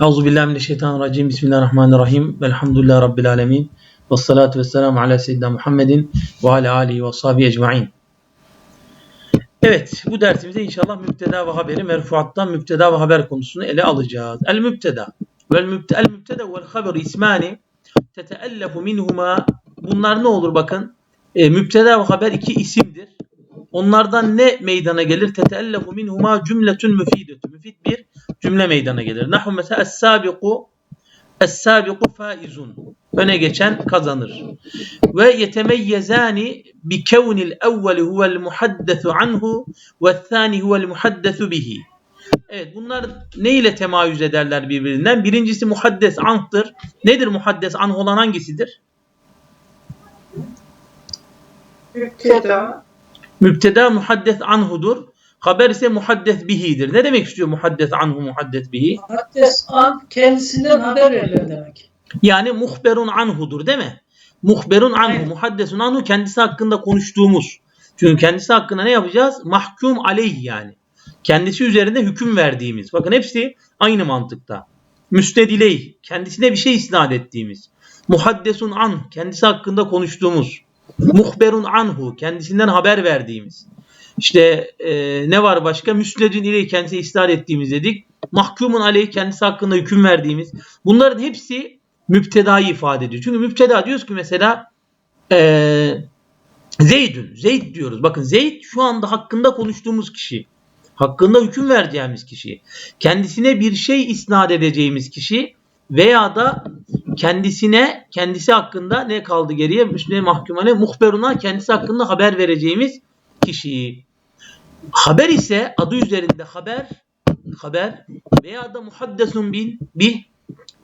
Euzu billahi mineşşeytanirracim. Bismillahirrahmanirrahim. Velhamdülillahi rabbil alamin. Ves salatu vesselamu ala seyyidina Muhammedin ve ala alihi ve sahbihi ecmaîn. Evet, bu dersimizde inşallah müpteda ve haberi merfuattan müpteda ve haber konusunu ele alacağız. El müpteda vel müpteda el müpteda vel haber ismani teteellefu minhuma bunlar ne olur bakın. E, müpteda ve haber iki isimdir. Onlardan ne meydana gelir? Teteellefu minhuma cümletun müfidetun. Müfid bir cümle meydana gelir. Nahu mesela es-sabiku es-sabiku faizun. Öne geçen kazanır. Ve yetemeyyezani bi kevnil evveli huvel muhaddesu anhu ve thani huvel muhaddesu bihi. Evet bunlar ne ile temayüz ederler birbirinden? Birincisi muhaddes anhtır. Nedir muhaddes anh olan hangisidir? Müpteda. Müpteda muhaddes anhudur. Haber ise muhaddes bihidir. Ne demek istiyor muhaddes anhu muhaddes bihi? Muhaddes an kendisinden haber veriyor demek. Yani muhberun anhudur değil mi? Muhberun anhu, Aynen. muhaddesun anhu kendisi hakkında konuştuğumuz. Çünkü kendisi hakkında ne yapacağız? Mahkum aleyh yani. Kendisi üzerinde hüküm verdiğimiz. Bakın hepsi aynı mantıkta. Müstediley, kendisine bir şey isnat ettiğimiz. Muhaddesun an, kendisi hakkında konuştuğumuz. Muhberun anhu, kendisinden haber verdiğimiz. İşte e, ne var başka? Müsnedün ileyh, kendisine isnat ettiğimiz dedik. Mahkumun aleyh, kendisi hakkında hüküm verdiğimiz. Bunların hepsi müptedayı ifade ediyor. Çünkü müpteda diyoruz ki mesela eee Zeydün, Zeyd diyoruz. Bakın Zeyd şu anda hakkında konuştuğumuz kişi. Hakkında hüküm vereceğimiz kişi. Kendisine bir şey isnat edeceğimiz kişi veya da kendisine, kendisi hakkında ne kaldı geriye? Müslüman mahkumane muhberuna kendisi hakkında haber vereceğimiz kişi. Haber ise adı üzerinde haber, haber veya da muhaddesun bil, bir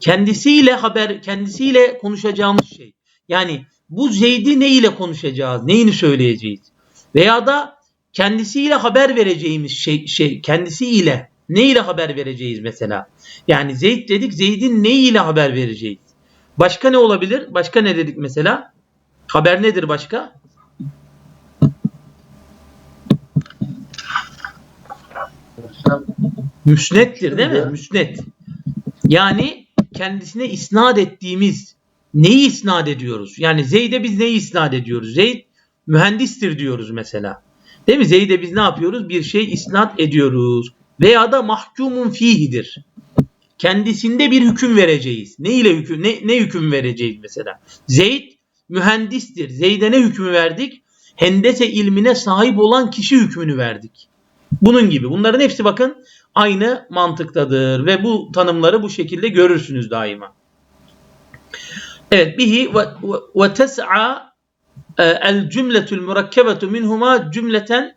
kendisiyle haber, kendisiyle konuşacağımız şey. Yani bu Zeyd'i ne ile konuşacağız? Neyini söyleyeceğiz? Veya da kendisiyle haber vereceğimiz şey, şey kendisiyle ne ile haber vereceğiz mesela? Yani Zeyd dedik Zeyd'in ne ile haber vereceğiz? Başka ne olabilir? Başka ne dedik mesela? Haber nedir başka? Müsnettir değil mi? Müsnet. Yani kendisine isnat ettiğimiz neyi isnat ediyoruz? Yani Zeyd'e biz neyi isnat ediyoruz? Zeyd mühendistir diyoruz mesela. Değil mi? Zeyd'e biz ne yapıyoruz? Bir şey isnat ediyoruz. Veya da mahkumun fihidir. Kendisinde bir hüküm vereceğiz. Ne ile hüküm ne, ne hüküm vereceğiz mesela? Zeyd mühendistir. Zeyd'e ne hükmü verdik? Hendese ilmine sahip olan kişi hükmünü verdik. Bunun gibi. Bunların hepsi bakın aynı mantıktadır ve bu tanımları bu şekilde görürsünüz daima. Evet bihi ve, ve, tes'a e, el cümletul murakkebetu minhuma cümleten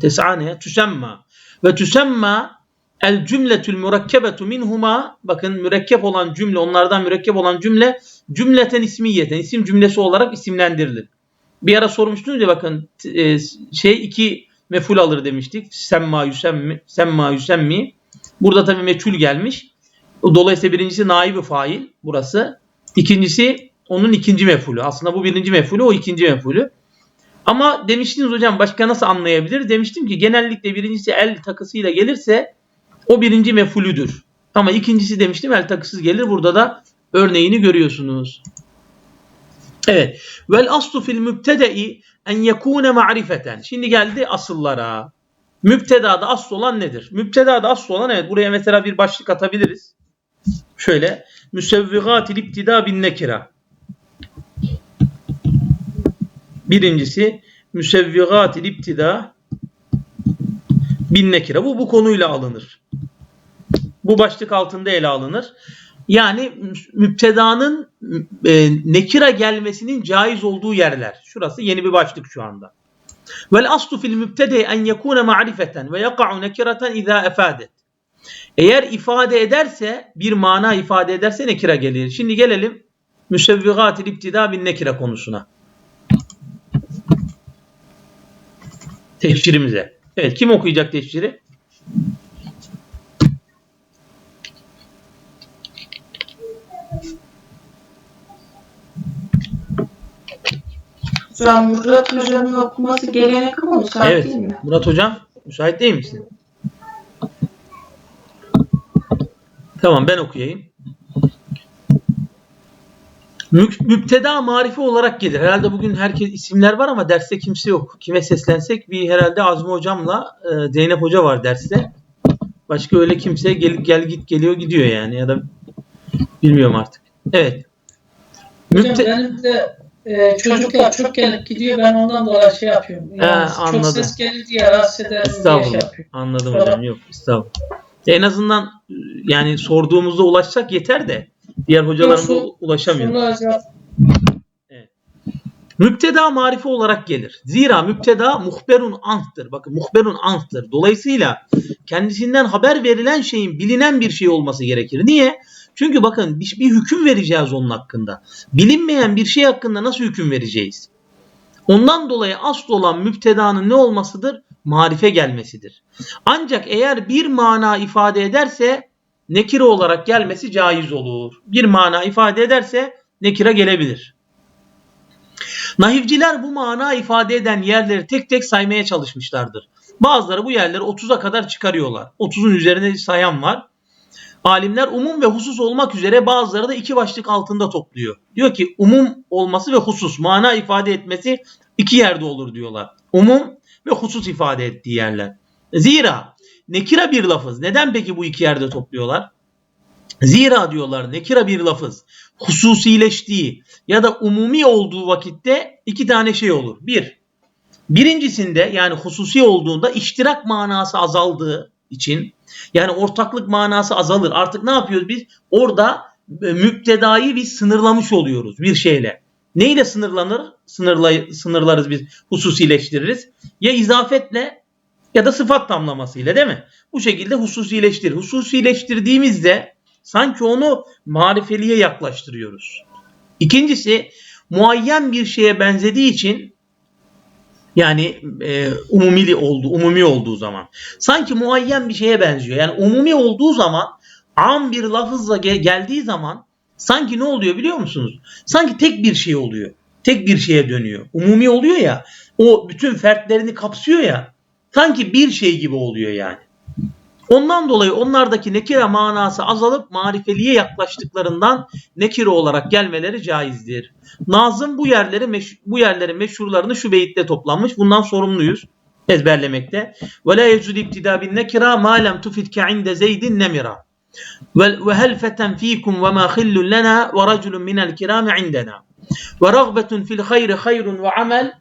tes'a ne? Tüsemma. Ve tüsemma el cümletul murakkebetu minhuma bakın mürekkep olan cümle onlardan mürekkep olan cümle cümleten ismiyeten isim cümlesi olarak isimlendirilir. Bir ara sormuştunuz ya bakın e, şey iki meful alır demiştik. Semma yüsemmi, semma yüsemmi. Burada tabii meçhul gelmiş. Dolayısıyla birincisi naibi fail burası. İkincisi onun ikinci mefulü. Aslında bu birinci mefulü o ikinci mefulü. Ama demiştiniz hocam başka nasıl anlayabilir? Demiştim ki genellikle birincisi el takısıyla gelirse o birinci mefulüdür. Ama ikincisi demiştim el takısız gelir. Burada da örneğini görüyorsunuz. Evet. Vel aslu fil mübtede'i en yekune ma'rifeten. Şimdi geldi asıllara. Mübteda'da asıl olan nedir? Mübteda'da asıl olan evet buraya mesela bir başlık atabiliriz. Şöyle müsevvigatil iptida bin nekira. Birincisi müsevvigatil iptida bin nekira. Bu bu konuyla alınır. Bu başlık altında ele alınır. Yani müptedanın e, nekira gelmesinin caiz olduğu yerler. Şurası yeni bir başlık şu anda. Vel aslu fil mübtede en yekune ma'rifeten ve yaka'u nekireten iza efadet. Eğer ifade ederse bir mana ifade ederse nekira gelir. Şimdi gelelim müsevvigatil iptida bin nekira konusuna. Teşhirimize. Evet kim okuyacak teşhiri? An Murat Hoca'nın okuması gelenek ama müsait Evet. değil mi? Murat hocam müsait değil misin? Tamam ben okuyayım. Mü- Müpteda marifi olarak gelir. Herhalde bugün herkes isimler var ama derste kimse yok. Kime seslensek bir herhalde Azmi hocamla e, Zeynep hoca var derste. Başka öyle kimse gel, gel git geliyor gidiyor yani ya da bilmiyorum artık. Evet. Hocam Müpte- benim de e, çocuklar çok gelip gidiyor ben ondan dolayı şey yapıyorum. Yani çok anladım. ses gelir diye rahatsız ederim diye şey Estağfurullah. yapıyorum. Anladım hocam. Yok estağfurullah. En azından yani sorduğumuzda ulaşsak yeter de diğer hocalarımıza Yok, ulaşamıyor. Sonra hocam Müpteda marifi olarak gelir. Zira müpteda muhberun anhtır. Bakın muhberun anhtır. Dolayısıyla kendisinden haber verilen şeyin bilinen bir şey olması gerekir. Niye? Çünkü bakın bir, bir hüküm vereceğiz onun hakkında. Bilinmeyen bir şey hakkında nasıl hüküm vereceğiz? Ondan dolayı asıl olan müptedanın ne olmasıdır? Marife gelmesidir. Ancak eğer bir mana ifade ederse nekire olarak gelmesi caiz olur. Bir mana ifade ederse nekire gelebilir. Nahivciler bu mana ifade eden yerleri tek tek saymaya çalışmışlardır. Bazıları bu yerleri 30'a kadar çıkarıyorlar. 30'un üzerine sayan var. Alimler umum ve husus olmak üzere bazıları da iki başlık altında topluyor. Diyor ki umum olması ve husus mana ifade etmesi iki yerde olur diyorlar. Umum ve husus ifade ettiği yerler. Zira nekira bir lafız. Neden peki bu iki yerde topluyorlar? Zira diyorlar nekira bir lafız hususileştiği ya da umumi olduğu vakitte iki tane şey olur. Bir, birincisinde yani hususi olduğunda iştirak manası azaldığı için yani ortaklık manası azalır. Artık ne yapıyoruz biz? Orada e, müptedayı biz sınırlamış oluyoruz bir şeyle. Neyle sınırlanır? Sınırlay sınırlarız biz, hususileştiririz. Ya izafetle ya da sıfat tamlamasıyla değil mi? Bu şekilde hususileştirir. Hususileştirdiğimizde sanki onu marifeliğe yaklaştırıyoruz. İkincisi muayyen bir şeye benzediği için yani e, umumili oldu, umumi olduğu zaman sanki muayyen bir şeye benziyor. Yani umumi olduğu zaman am bir lafızla ge- geldiği zaman sanki ne oluyor biliyor musunuz? Sanki tek bir şey oluyor. Tek bir şeye dönüyor. Umumi oluyor ya. O bütün fertlerini kapsıyor ya. Sanki bir şey gibi oluyor yani. Ondan dolayı onlardaki nekire manası azalıp marifeliğe yaklaştıklarından nekire olarak gelmeleri caizdir. Nazım bu yerleri bu yerlerin meşhurlarını şu beyitte toplanmış. Bundan sorumluyuz ezberlemekte. Ve la yecud ibtida bin nekira ma lem tufid ke inde zeydin nemira. Ve hel feten fikum ve ma khillun lena ve raculun minel kirami indena. Ve ragbetun fil hayri hayrun ve amel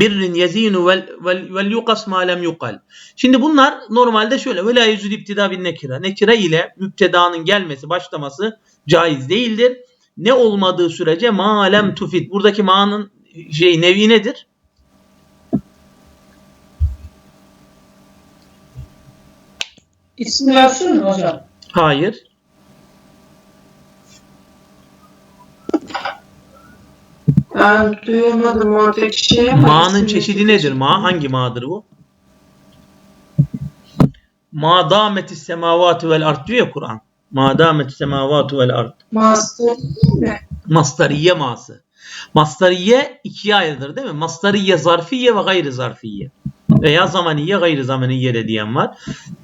birrin yezinu vel, vel, vel yukas ma lem yukal. Şimdi bunlar normalde şöyle ve la yüzül iptida bin nekira. Nekire ile müptedanın gelmesi, başlaması caiz değildir. Ne olmadığı sürece ma lem tufit. Buradaki ma'nın şey nevi nedir? ismi yazsın mı hocam? Hayır. Ben duyamadım oradaki ama Ma'nın çeşidi nedir? Ma hangi ma'dır bu? Ma dametis semavati vel ard diyor ya Kur'an. Ma dametis semavati vel ard. Master değil mi? Mastariye ma'sı. Mastariye ikiye ayrılır değil mi? Mastariye zarfiye ve gayri zarfiye. Veya zamaniye gayri zamaniye de diyen var.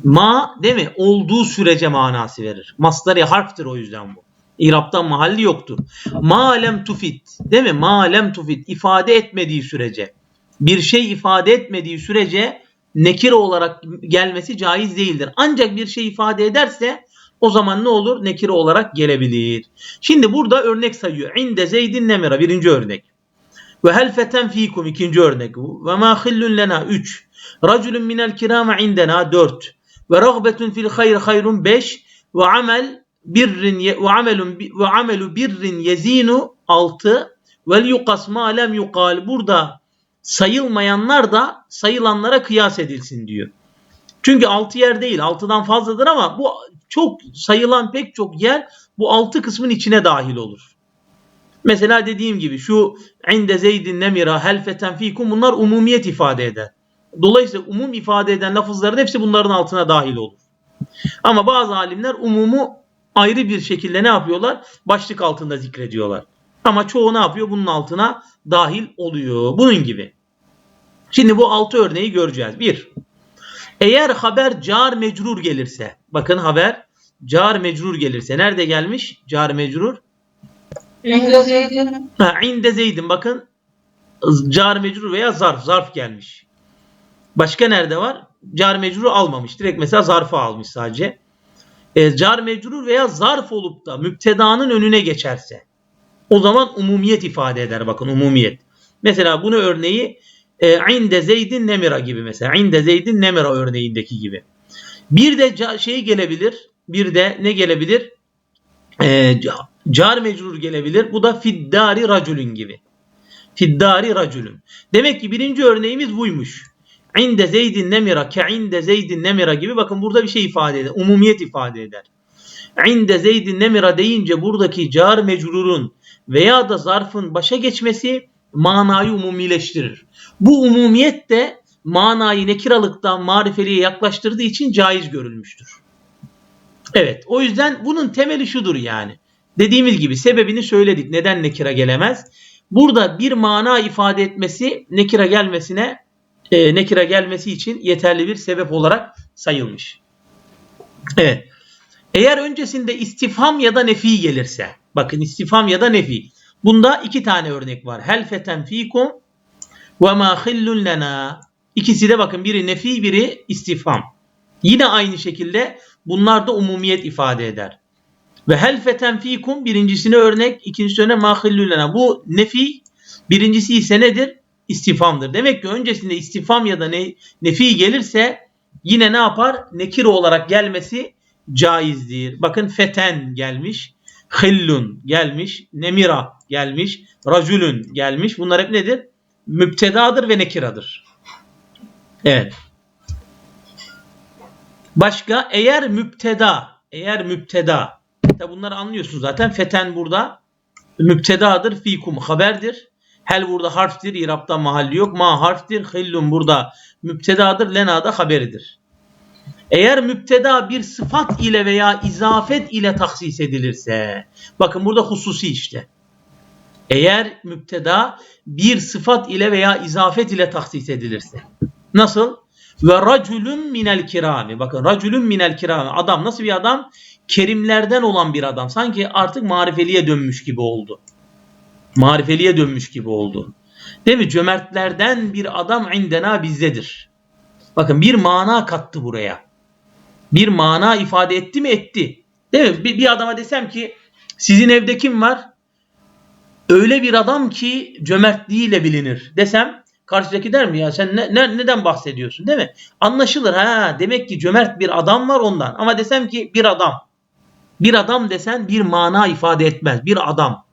Ma değil mi? Olduğu sürece manası verir. Mastariye harftir o yüzden bu. İraptan mahalli yoktur. Ma lem tufit. Değil mi? Ma lem tufit. ifade etmediği sürece. Bir şey ifade etmediği sürece nekir olarak gelmesi caiz değildir. Ancak bir şey ifade ederse o zaman ne olur? Nekire olarak gelebilir. Şimdi burada örnek sayıyor. İnde Zeydin Nemira birinci örnek. Ve hel feten fikum ikinci örnek. Ve ma hillun lena üç. Raculun minel kirame indena dört. Ve ragbetun fil hayr hayrun beş. Ve amel birrin ve amelun ve amelu birrin yezinu altı. Vel yukas ma lem yukal. Burada sayılmayanlar da sayılanlara kıyas edilsin diyor. Çünkü 6 yer değil 6'dan fazladır ama bu çok sayılan pek çok yer bu 6 kısmın içine dahil olur. Mesela dediğim gibi şu inde zeydin nemira helfeten fikum bunlar umumiyet ifade eder. Dolayısıyla umum ifade eden lafızların hepsi bunların altına dahil olur. Ama bazı alimler umumu ayrı bir şekilde ne yapıyorlar? Başlık altında zikrediyorlar. Ama çoğu ne yapıyor? Bunun altına dahil oluyor. Bunun gibi. Şimdi bu altı örneği göreceğiz. Bir, eğer haber car mecrur gelirse, bakın haber car mecrur gelirse nerede gelmiş? Car mecrur. İngiliz Zeyd'in Ha, inde zeydin bakın car mecrur veya zarf zarf gelmiş. Başka nerede var? Car mecruru almamış. Direkt mesela zarfı almış sadece. E, car mecrur veya zarf olup da müptedanın önüne geçerse o zaman umumiyet ifade eder. Bakın umumiyet. Mesela bunu örneği e, inde zeydin nemira gibi mesela. İnde zeydin nemira örneğindeki gibi. Bir de şey gelebilir. Bir de ne gelebilir? E, ca- car mecrur gelebilir. Bu da fiddari raculün gibi. Fiddari raculün. Demek ki birinci örneğimiz buymuş. İnde zeydin nemira ke inde zeydin nemira gibi bakın burada bir şey ifade eder. Umumiyet ifade eder. İnde zeydin nemira deyince buradaki car mecrurun veya da zarfın başa geçmesi manayı umumileştirir. Bu umumiyet de manayı nekiralıktan marifeliğe yaklaştırdığı için caiz görülmüştür. Evet o yüzden bunun temeli şudur yani. Dediğimiz gibi sebebini söyledik. Neden nekira gelemez? Burada bir mana ifade etmesi nekira gelmesine e, nekira gelmesi için yeterli bir sebep olarak sayılmış. Evet. Eğer öncesinde istifham ya da nefi gelirse, bakın istifham ya da nefi. Bunda iki tane örnek var. Hel feten fikum ve ma hillun lena. İkisi de bakın biri nefi, biri istifham. Yine aynı şekilde bunlar da umumiyet ifade eder. Ve hel feten fikum birincisine örnek, ikincisi örnek ma hillun lena. Bu nefi, birincisi ise nedir? İstifamdır. Demek ki öncesinde istifam ya da ne, nefi gelirse yine ne yapar? Nekir olarak gelmesi caizdir. Bakın feten gelmiş, hillun gelmiş, nemira gelmiş, racülün gelmiş. Bunlar hep nedir? Müptedadır ve nekiradır. Evet. Başka eğer müpteda, eğer müpteda. Tabi bunları anlıyorsunuz zaten. Feten burada müptedadır, fikum haberdir. Hel burada harftir, irapta mahalli yok. Ma harftir, hillun burada müptedadır, lena da haberidir. Eğer müpteda bir sıfat ile veya izafet ile taksis edilirse, bakın burada hususi işte. Eğer müpteda bir sıfat ile veya izafet ile taksis edilirse. Nasıl? Ve raculun minel kirami. Bakın raculun minel kirami. Adam nasıl bir adam? Kerimlerden olan bir adam. Sanki artık marifeliye dönmüş gibi oldu marifeliye dönmüş gibi oldu. Değil mi? Cömertlerden bir adam indena bizdedir. Bakın bir mana kattı buraya. Bir mana ifade etti mi? Etti. Değil mi? Bir, bir adama desem ki sizin evde kim var? Öyle bir adam ki cömertliğiyle bilinir desem karşıdaki der mi ya sen ne, ne, neden bahsediyorsun değil mi? Anlaşılır ha demek ki cömert bir adam var ondan. Ama desem ki bir adam. Bir adam desen bir mana ifade etmez. Bir adam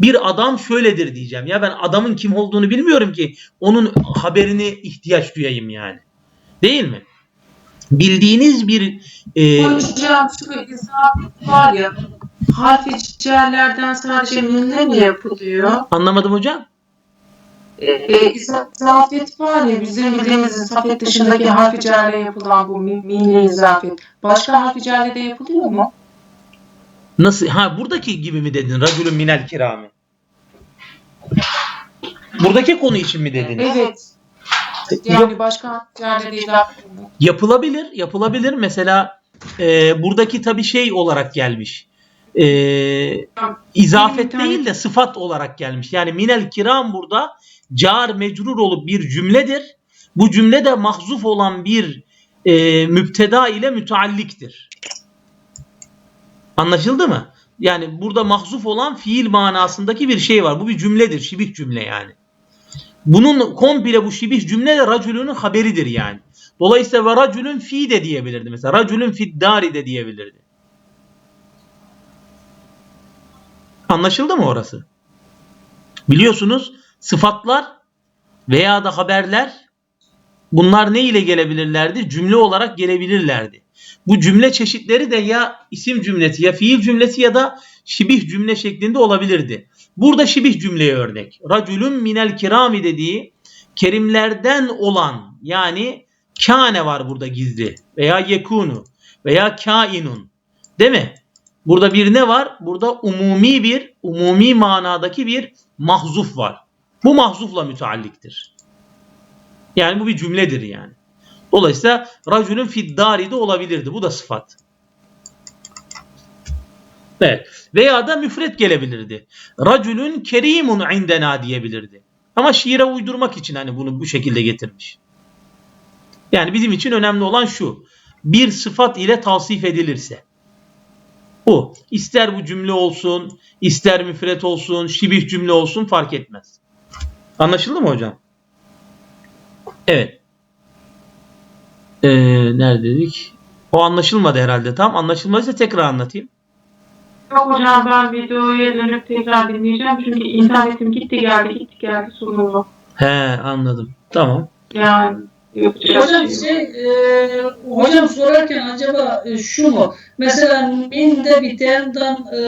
bir adam şöyledir diyeceğim. Ya ben adamın kim olduğunu bilmiyorum ki onun haberini ihtiyaç duyayım yani. Değil mi? Bildiğiniz bir e, Hocam şu izafet var ya harf ciğerlerden sadece minle mi yapılıyor? anlamadım hocam. E, izafet var ya bizim bildiğimiz izafet dışındaki harf ciğerle yapılan bu mi- minle izafet. Başka harf ciğerle de yapılıyor mu? Nasıl? Ha buradaki gibi mi dedin? Racülün minel kirami. Buradaki konu için mi dedin? Evet. Yani başka harf ciğerle de izafet mi? Yapılabilir, yapılabilir. Mesela e, buradaki tabi şey olarak gelmiş. E, izafet Bir değil de sıfat olarak gelmiş. Yani minel kiram burada car mecrur olup bir cümledir. Bu cümle de mahzuf olan bir e, müpteda ile mütealliktir. Anlaşıldı mı? Yani burada mahzuf olan fiil manasındaki bir şey var. Bu bir cümledir. Şibih cümle yani. Bunun komple bu şibih cümle de racülünün haberidir yani. Dolayısıyla ve racülün fi de diyebilirdi. Mesela racülün fiddari de diyebilirdi. Anlaşıldı mı orası? Biliyorsunuz sıfatlar veya da haberler bunlar ne ile gelebilirlerdi? Cümle olarak gelebilirlerdi. Bu cümle çeşitleri de ya isim cümlesi ya fiil cümlesi ya da şibih cümle şeklinde olabilirdi. Burada şibih cümleye örnek. Racülün minel kirami dediği kerimlerden olan yani kâne var burada gizli veya yekunu veya kainun değil mi? Burada bir ne var? Burada umumi bir umumi manadaki bir mahzuf var. Bu mahzufla mütealliktir. Yani bu bir cümledir yani. Dolayısıyla racülün fiddari de olabilirdi. Bu da sıfat. Evet. Veya da müfret gelebilirdi. Raculun kerimun indena diyebilirdi. Ama şiire uydurmak için hani bunu bu şekilde getirmiş. Yani bizim için önemli olan şu. Bir sıfat ile tavsif edilirse. Bu. İster bu cümle olsun, ister müfret olsun, şibih cümle olsun fark etmez. Anlaşıldı mı hocam? Evet. Ee, neredeydik? O anlaşılmadı herhalde. Tam anlaşılmadıysa tekrar anlatayım. Yok hocam ben videoya dönüp tekrar dinleyeceğim. Çünkü internetim gitti geldi gitti geldi sorunlu. He anladım. Tamam. Yani yapacak Hocam şey şey, e, hocam sorarken acaba e, şu mu? Mesela minde bir dendan e,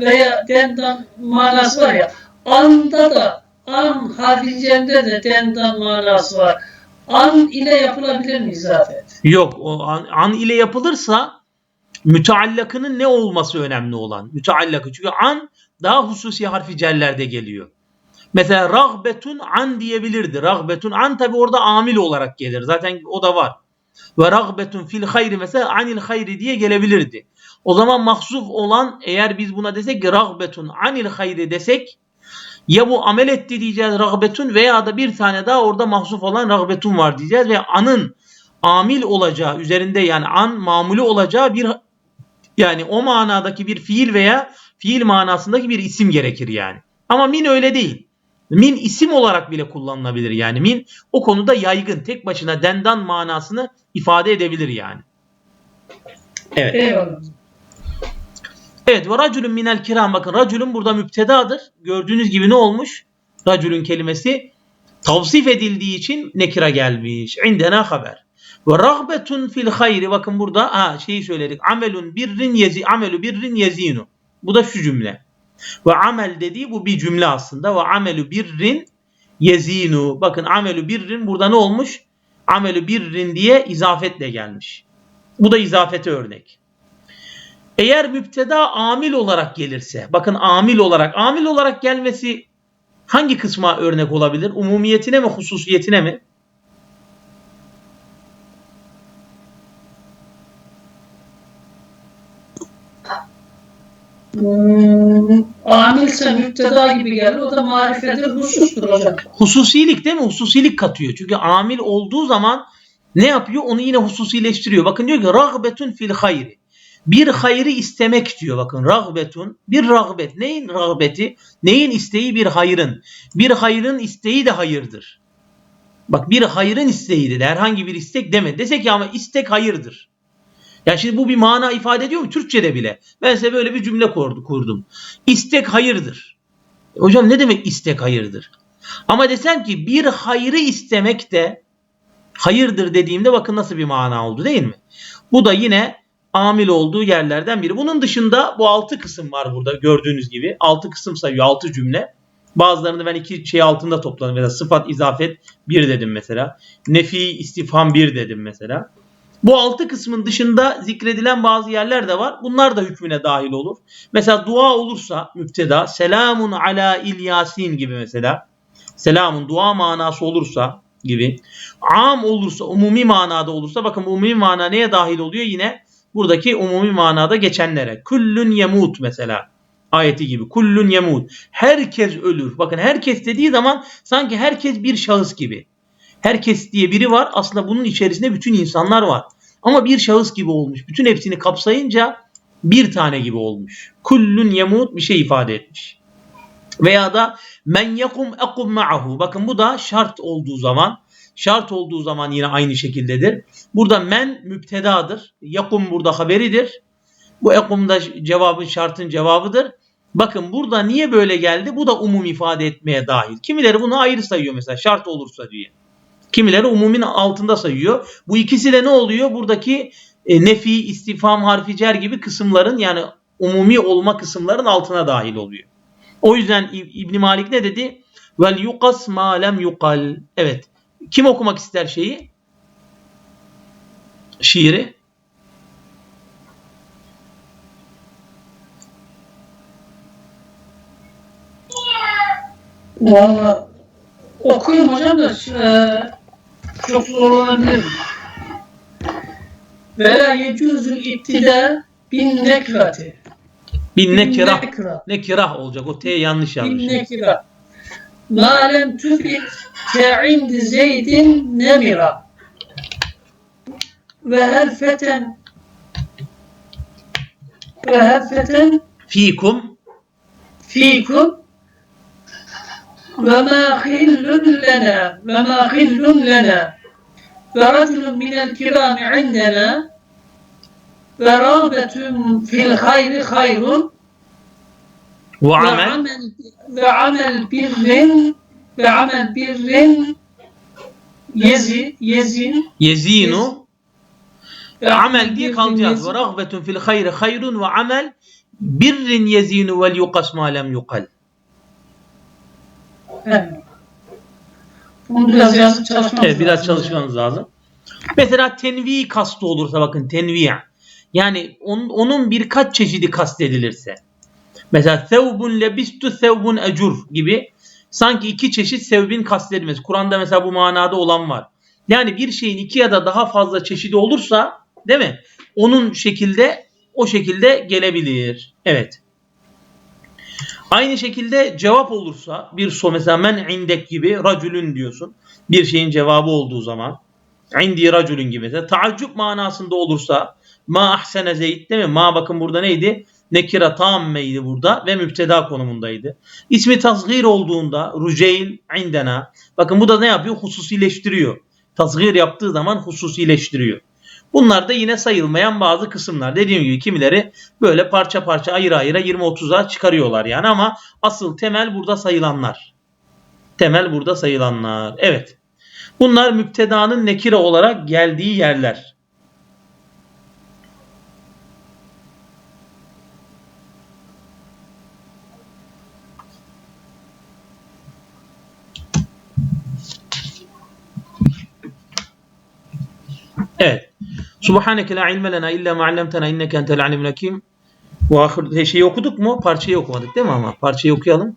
veya dendan manası var ya. Anda da an harficinde de dendan manası var. An ile yapılabilir mi izafet? Yok o an, an ile yapılırsa müteallakının ne olması önemli olan. Müteallakı. Çünkü an daha hususi harfi cellerde geliyor. Mesela ragbetun an diyebilirdi. Ragbetun an tabi orada amil olarak gelir. Zaten o da var. Ve ragbetun fil hayri mesela anil hayri diye gelebilirdi. O zaman mahzuf olan eğer biz buna desek ki ragbetun anil hayri desek ya bu amel etti diyeceğiz ragbetun veya da bir tane daha orada mahzuf olan ragbetun var diyeceğiz ve anın amil olacağı üzerinde yani an mamulü olacağı bir yani o manadaki bir fiil veya fiil manasındaki bir isim gerekir yani. Ama min öyle değil. Min isim olarak bile kullanılabilir yani. Min o konuda yaygın. Tek başına dendan manasını ifade edebilir yani. Evet. Eyvallah. Evet ve raculun minel kiram bakın raculun burada müptedadır. Gördüğünüz gibi ne olmuş? Raculun kelimesi tavsif edildiği için nekira gelmiş. İndena haber. Ve ragbetun fil hayri bakın burada ha şeyi söyledik. Amelun birrin yezi amelu birrin yezinu. Bu da şu cümle. Ve amel dediği bu bir cümle aslında. Ve amelu birrin yezinu. Bakın amelu birrin burada ne olmuş? Amelu birrin diye izafetle gelmiş. Bu da izafete örnek. Eğer müpteda amil olarak gelirse, bakın amil olarak, amil olarak gelmesi hangi kısma örnek olabilir? Umumiyetine mi, hususiyetine mi? Hmm, amilse müpteda gibi gelir. O da marifedir, husustur hocam. Hususilik değil mi? Hususilik katıyor. Çünkü amil olduğu zaman ne yapıyor? Onu yine hususileştiriyor. Bakın diyor ki ragbetun fil hayri. Bir hayrı istemek diyor bakın ragbetun. Bir ragbet. Neyin ragbeti? Neyin isteği? Bir hayrın. Bir hayrın isteği de hayırdır. Bak bir hayrın isteği dedi. Herhangi bir istek deme. Desek ya ama istek hayırdır. Ya şimdi bu bir mana ifade ediyor mu? Türkçe'de bile. Ben size böyle bir cümle kurdu- kurdum. İstek hayırdır. E Hocam ne demek istek hayırdır? Ama desem ki bir hayrı istemek de hayırdır dediğimde bakın nasıl bir mana oldu değil mi? Bu da yine amil olduğu yerlerden biri. Bunun dışında bu altı kısım var burada gördüğünüz gibi. Altı kısım sayıyor, altı cümle. Bazılarını ben iki şey altında topladım. Mesela sıfat, izafet bir dedim mesela. Nefi, istifham bir dedim mesela. Bu altı kısmın dışında zikredilen bazı yerler de var. Bunlar da hükmüne dahil olur. Mesela dua olursa müpteda selamun ala İlyasin gibi mesela. Selamun dua manası olursa gibi. Am olursa umumi manada olursa bakın umumi mana neye dahil oluyor? Yine buradaki umumi manada geçenlere. Kullun yemut mesela ayeti gibi. Kullun yemut. Herkes ölür. Bakın herkes dediği zaman sanki herkes bir şahıs gibi. Herkes diye biri var. Aslında bunun içerisinde bütün insanlar var. Ama bir şahıs gibi olmuş. Bütün hepsini kapsayınca bir tane gibi olmuş. Kullun yemut bir şey ifade etmiş. Veya da men yakum akum ma'ahu. Bakın bu da şart olduğu zaman şart olduğu zaman yine aynı şekildedir. Burada men müptedadır. Yakum burada haberidir. Bu ekum da cevabın şartın cevabıdır. Bakın burada niye böyle geldi? Bu da umum ifade etmeye dahil. Kimileri bunu ayrı sayıyor mesela şart olursa diye. Kimileri umumin altında sayıyor. Bu ikisi de ne oluyor? Buradaki e, nefi, istifam, harfi cer gibi kısımların yani umumi olma kısımların altına dahil oluyor. O yüzden İb- İbn Malik ne dedi? Vel yuqas ma lem yuqal. Evet. Kim okumak ister şeyi? Şiiri. Valla okuyayım hocam da e, çok zorlanabilirim. Ve la yecuzul ittida bin nekrati. Bin nekirah. Nekirah olacak. O T yanlış Bin yazmış. Malen tübit ke'indi zeydin nemira. Ve her ve her feten fikum. fikum. Ve ma hillun lena ve ma hillun lena. Ve raclun minel kirami indena. Ve rağbetun fil hayri hayrun. Ve amel ve amel birrin ve amel birrin yezi yezin yezinu ve amel diye kalacağız. Ve rahbetun fil hayri hayrun ve amel birrin yezinu vel yukas ma lem yukal. Evet. Biraz yazıp lazım. Mesela tenvi kastı olursa bakın tenvi. Yani onun, onun birkaç çeşidi kastedilirse. Mesela sevbun lebistu sevbun ecur gibi sanki iki çeşit sevbin kastedilmesi. Kur'an'da mesela bu manada olan var. Yani bir şeyin iki ya da daha fazla çeşidi olursa değil mi? Onun şekilde o şekilde gelebilir. Evet. Aynı şekilde cevap olursa bir so mesela men indek gibi racülün diyorsun. Bir şeyin cevabı olduğu zaman indi racülün gibi mesela taaccüp manasında olursa ma ahsene zeyd değil mi? Ma bakın burada neydi? Nekira tammeydi burada ve müpteda konumundaydı. İsmi tasgir olduğunda ruceyn indena. Bakın bu da ne yapıyor? Hususileştiriyor. Tasgir yaptığı zaman hususileştiriyor. Bunlar da yine sayılmayan bazı kısımlar. Dediğim gibi kimileri böyle parça parça ayıra ayıra 20-30'a çıkarıyorlar yani ama asıl temel burada sayılanlar. Temel burada sayılanlar. Evet. Bunlar müptedanın nekire olarak geldiği yerler. Evet. Subhaneke la ilme lena illa ma allamtena inneke entel alimul hakim. Bu ahir şeyi okuduk mu? Parçayı okumadık değil mi ama? Parçayı okuyalım.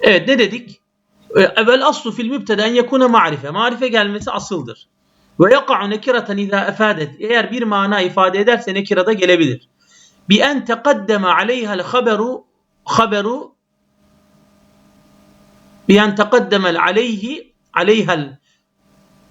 Evet ne dedik? Evvel aslu fil mübteda en yekune marife. Marife gelmesi asıldır. Ve yaka'u nekireten izâ efadet. Eğer bir mana ifade ederse nekirada gelebilir. Bi en teqaddeme aleyhel haberu haberu bi en teqaddemel aleyhi aleyhel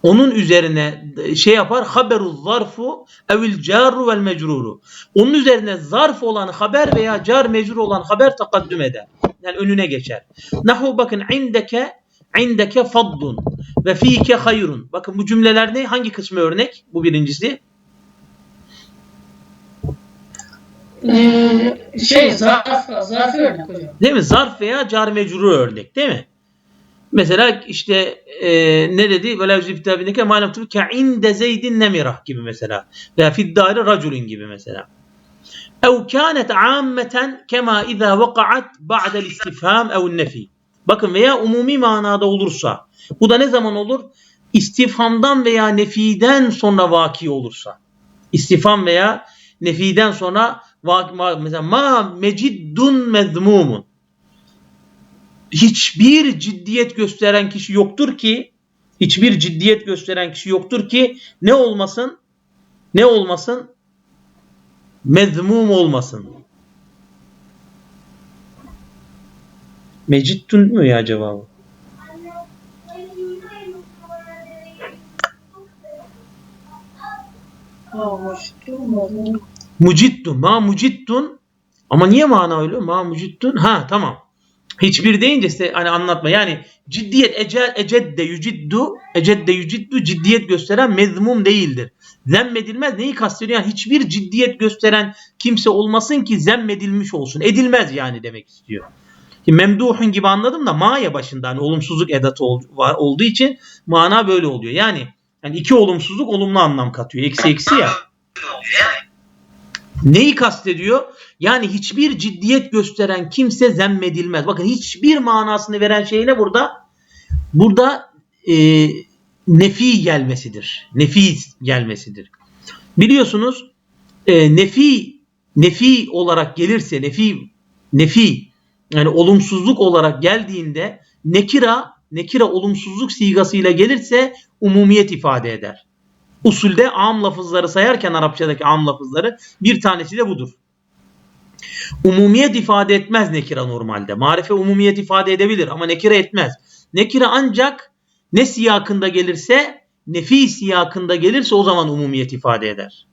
onun üzerine şey yapar haberu zarfu evil carru vel mecruru. Onun üzerine zarf olan haber veya car mecrur olan haber takaddüm eder. Yani önüne geçer. Nahu bakın indeke indeke faddun ve fike hayrun. Bakın bu cümleler ne? Hangi kısmı örnek? Bu birincisi. Ee, şey zarf, zarf örnek hocam. Değil mi? Zarf veya car mecruru örnek değil mi? Mesela işte e, ne dedi? Velev zibtabindeki malum tubi ke inde zeydin nemirah gibi mesela. Veya fiddari raculin gibi mesela. Ev kânet âmmeten kema izâ vaka'at ba'del istifham ev nefi. Bakın veya umumi manada olursa. Bu da ne zaman olur? İstifhamdan veya nefiden sonra vaki olursa. İstifham veya nefiden sonra vaki, ma- mesela ma meciddun mezmumun hiçbir ciddiyet gösteren kişi yoktur ki hiçbir ciddiyet gösteren kişi yoktur ki ne olmasın? Ne olmasın? Mezmum olmasın. Meciddun mu ya cevabı? Muciddun. Ma muciddun. Ama niye mana öyle? Ma muciddun. Ha tamam. Hiçbir deyince işte hani anlatma. Yani ciddiyet ecel ecedde yüciddu ecedde yüciddu ciddiyet gösteren mezmum değildir. Zemmedilmez neyi kastediyor? Yani hiçbir ciddiyet gösteren kimse olmasın ki zemmedilmiş olsun. Edilmez yani demek istiyor. Memduhun gibi anladım da ma'ya başında hani olumsuzluk edatı olduğu için mana böyle oluyor. Yani yani iki olumsuzluk olumlu anlam katıyor. Eksi eksi ya. Neyi kastediyor? Yani hiçbir ciddiyet gösteren kimse zemmedilmez. Bakın hiçbir manasını veren şey ne burada? Burada e, nefi gelmesidir. Nefi gelmesidir. Biliyorsunuz e, nefi nefi olarak gelirse nefi nefi yani olumsuzluk olarak geldiğinde nekira nekira olumsuzluk sigasıyla gelirse umumiyet ifade eder. Usulde am lafızları sayarken Arapçadaki am lafızları bir tanesi de budur. Umumiyet ifade etmez nekira normalde. Marife umumiyet ifade edebilir ama nekire etmez. Nekire ancak ne siyakında gelirse, nefi siyakında gelirse o zaman umumiyet ifade eder.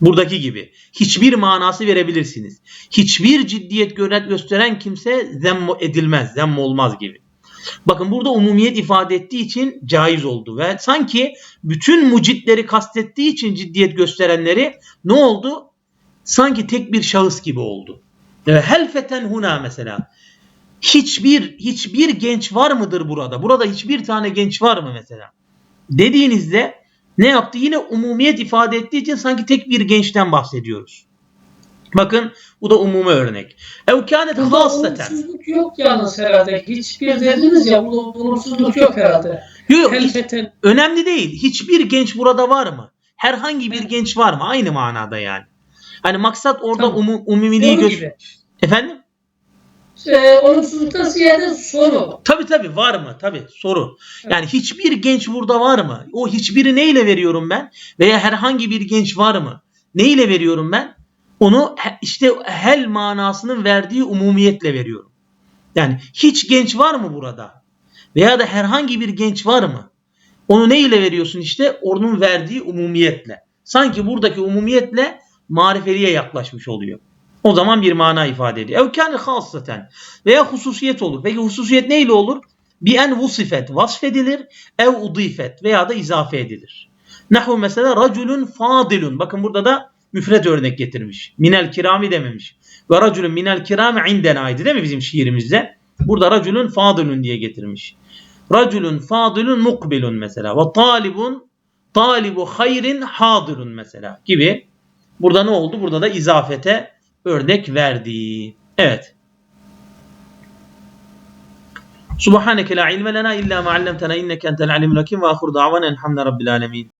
Buradaki gibi. Hiçbir manası verebilirsiniz. Hiçbir ciddiyet gösteren kimse zemm edilmez, zemm olmaz gibi. Bakın burada umumiyet ifade ettiği için caiz oldu ve sanki bütün mucitleri kastettiği için ciddiyet gösterenleri ne oldu? Sanki tek bir şahıs gibi oldu. Helfeten huna mesela. Hiçbir hiçbir genç var mıdır burada? Burada hiçbir tane genç var mı mesela? Dediğinizde ne yaptı? Yine umumiyet ifade ettiği için sanki tek bir gençten bahsediyoruz. Bakın bu da umumi örnek. Ev kânet olumsuzluk yok yalnız herhalde. Hiçbir dediniz ya burada olumsuzluk yok herhalde. Yok, yok, hiç- Helfeten önemli değil. Hiçbir genç burada var mı? Herhangi bir genç var mı? Aynı manada yani. Hani maksat orada Tamam. umu, umumiliği göz... Efendim? Ee, olumsuzluktan ziyade soru. Tabii tabii var mı? Tabii soru. Evet. Yani hiçbir genç burada var mı? O hiçbiri neyle veriyorum ben? Veya herhangi bir genç var mı? Neyle veriyorum ben? Onu işte hel manasının verdiği umumiyetle veriyorum. Yani hiç genç var mı burada? Veya da herhangi bir genç var mı? Onu ne ile veriyorsun işte? Onun verdiği umumiyetle. Sanki buradaki umumiyetle marifeliye yaklaşmış oluyor. O zaman bir mana ifade ediyor. Ev kâne hassaten veya hususiyet olur. Peki hususiyet neyle olur? Bi en vusifet vasfedilir, ev udifet veya da izafe edilir. Nahu mesela raculun fadilun. Bakın burada da müfred örnek getirmiş. Minel kirami dememiş. Ve raculun minel kirami indenaydı değil mi bizim şiirimizde? Burada raculun fadilun diye getirmiş. Raculun fadilun mukbilun mesela. Ve talibun talibu hayrin hadirun mesela gibi. Burada ne oldu? Burada da izafete örnek verdi. Evet. Subhaneke la ilme lena illa ma allamtena inneke entel alimul hakim ve ahir davana elhamdülillahi rabbil alemin.